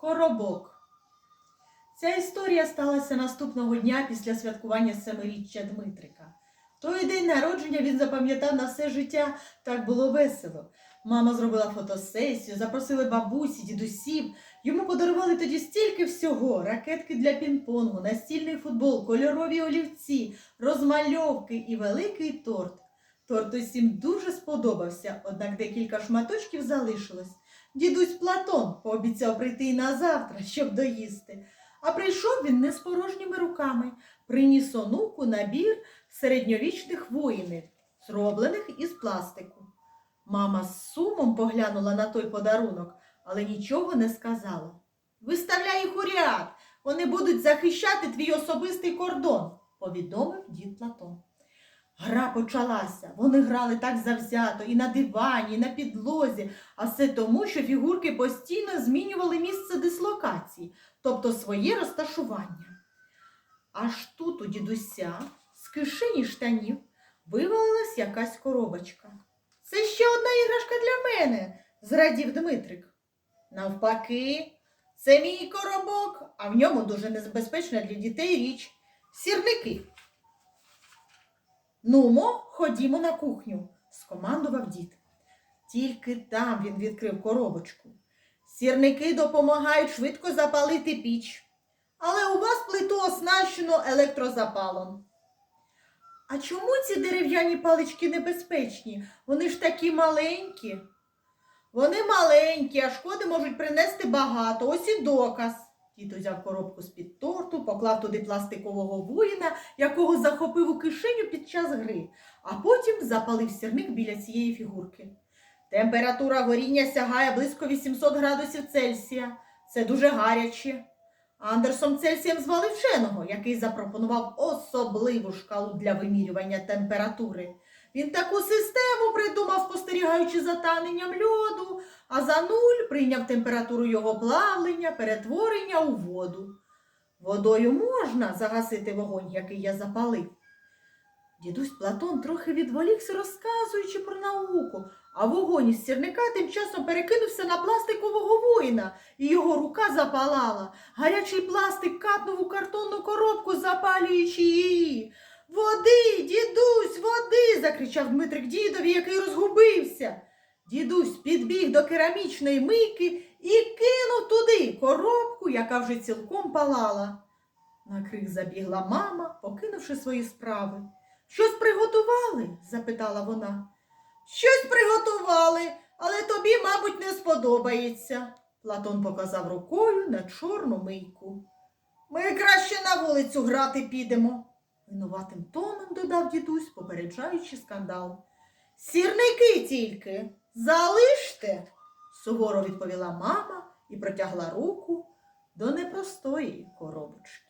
Коробок. Ця історія сталася наступного дня після святкування семиріччя Дмитрика. Той день народження він запам'ятав на все життя, так було весело. Мама зробила фотосесію, запросили бабусі, дідусів. Йому подарували тоді стільки всього: ракетки для пінг-понгу, настільний футбол, кольорові олівці, розмальовки і великий торт. Торт усім дуже сподобався, однак декілька шматочків залишилось. Дідусь Платон пообіцяв прийти і на завтра, щоб доїсти. А прийшов він не з порожніми руками. Приніс онуку набір середньовічних воїнів, зроблених із пластику. Мама з сумом поглянула на той подарунок, але нічого не сказала. Виставляй їх у ряд, вони будуть захищати твій особистий кордон, повідомив дід Платон. Гра почалася. Вони грали так завзято і на дивані, і на підлозі, а все тому, що фігурки постійно змінювали місце дислокації, тобто своє розташування. Аж тут у дідуся з кишені штанів вивалилась якась коробочка. Це ще одна іграшка для мене, зрадів Дмитрик. Навпаки, це мій коробок, а в ньому дуже небезпечна для дітей річ сірники. Нумо, ходімо на кухню, скомандував дід. Тільки там він відкрив коробочку. Сірники допомагають швидко запалити піч, але у вас плиту оснащено електрозапалом. А чому ці дерев'яні палички небезпечні? Вони ж такі маленькі. Вони маленькі, а шкоди можуть принести багато. Ось і доказ. Дід узяв коробку з-під торту, поклав туди пластикового воїна, якого захопив у кишеню під час гри, а потім запалив сірник біля цієї фігурки. Температура горіння сягає близько 800 градусів Цельсія. Це дуже гаряче. Андерсон Цельсієм звали вченого, який запропонував особливу шкалу для вимірювання температури. Він таку систему придумав, спостерігаючи за таненням льоду, а за нуль прийняв температуру його плавлення, перетворення у воду. Водою можна загасити вогонь, який я запалив. Дідусь Платон трохи відволікся, розказуючи про науку, а вогонь із сірника тим часом перекинувся на пластикового воїна, і його рука запалала. Гарячий пластик капнув у картонну коробку, запалюючи її. Води, дідусь, води. закричав Дмитрик дідові, який розгубився. Дідусь підбіг до керамічної мийки і кинув туди коробку, яка вже цілком палала. На крик забігла мама, покинувши свої справи. Щось приготували? запитала вона. Щось приготували, але тобі, мабуть, не сподобається. Платон показав рукою на чорну мийку. Ми краще на вулицю грати підемо. Винуватим тоном додав дідусь, попереджаючи скандал. Сірники тільки залиште, суворо відповіла мама і протягла руку до непростої коробочки.